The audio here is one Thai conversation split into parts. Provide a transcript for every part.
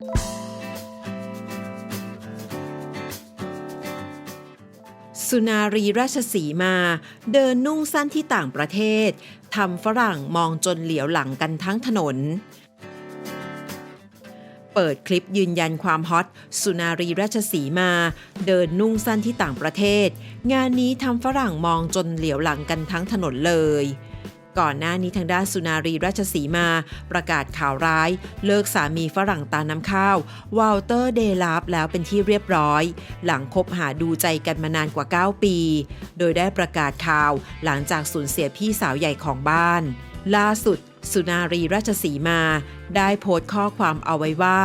สุนารีราชสีมา เดินนุ่งสั้นที่ต่างประเทศทำฝรั่งมองจนเหลียวหลังกันทั้งถนน เปิดคลิปยืนยันความฮอต สุนารีราชสีมา เดินนุ่งสั้นที่ต่างประเทศ งานนี้ทำฝรั่งมองจนเหลียวหลังกันทั้งถนนเลย ก่อนหน้านี้ทางด้านสุนารีราชสีมา ประกาศข่าวร้าย เลิกสามีฝรั่งตาน้ำข้าววอลเตอร์เดลาฟแล้วเป็นที่เรียบร้อย หลังคบหาดูใจกันมานานกว่า 9 ปี โดยได้ประกาศข่าวหลังจากสูญเสียพี่สาวใหญ่ของบ้าน ล่าสุด สุนารีราชสีมา ได้โพสต์ข้อความเอาไว้ว่า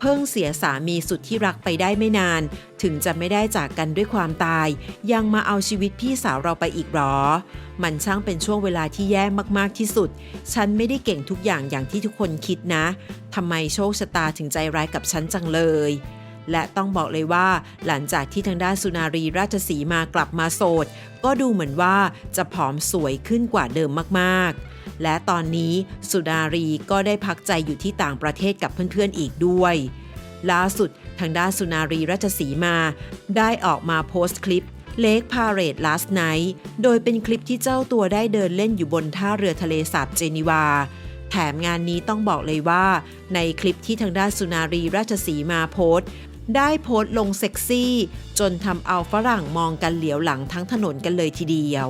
เพิ่งเสียสามีสุดที่รักไปได้ไม่นาน ถึงจะไม่ได้จากกันด้วยความตาย ยังมาเอาชีวิตพี่สาวเราไปอีกหรอ มันช่างเป็นช่วงเวลาที่แย่มากๆที่สุด ฉันไม่ได้เก่งทุกอย่างอย่างที่ทุกคนคิดนะทำไมโชคชะตาถึงใจร้ายกับฉันจังเลย และต้องบอกเลยว่า หลังจากที่ทางด้านสุนารีราชสีมากลับมาโสด ก็ดูเหมือนว่าจะผอมสวยขึ้นกว่าเดิมมากๆ และตอนนี้สุนารีก็ได้พักใจอยู่ที่ต่างประเทศกับเพื่อนๆอีกด้วยล่าสุดทางด้านสุนารีราชสีมา ได้ออกมาโพสต์คลิป เลกพาเรด last night โดยเป็นคลิปที่เจ้าตัวได้เดินเล่นอยู่บนท่าเรือทะเลสาบเจนีวา แถมงานนี้ต้องบอกเลยว่า ในคลิปที่ทางด้านสุนารีราชสีมาโพสต์ได้โพสต์ลงเซ็กซี่ จนทำเอาฝรั่งมองกันเหลียวหลังทั้งถนนกันเลยทีเดียว